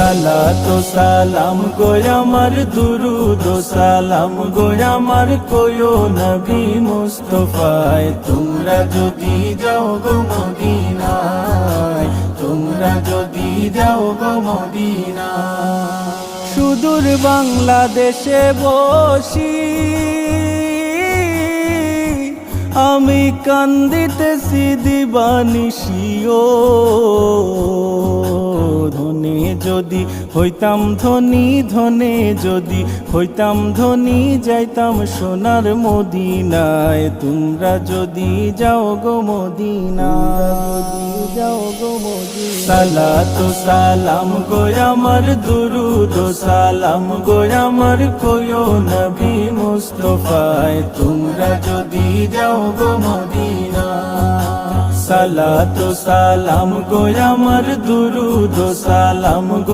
সালাতো সালাম গোয়ামার দুরুদ সালাম গোয়ামার কোয়ো নবী মুস্তফায়। তোমরা যদি যাও গো মদিনায়, তোমরা যদি যাও গো মদিনায়। সুদূর বাংলাদেশে বসি, আমি কান্দিতেছি দিবানিসিও ধনে যদি হইতাম ধনী, ধনে যদি হইতাম ধনী, যাইতাম সোনার মদিনায়। তোমরা যদি যাও গো মদিনায়। যদি যাও গো মদিনায় সালাতু সালাম গো আমার সালাম গো আমার কোয়ো নবী মুস্তফায়। তোমরা যদি যাও গো মদিনা সালাতু সালাম গো আমার দুরুদ সালাম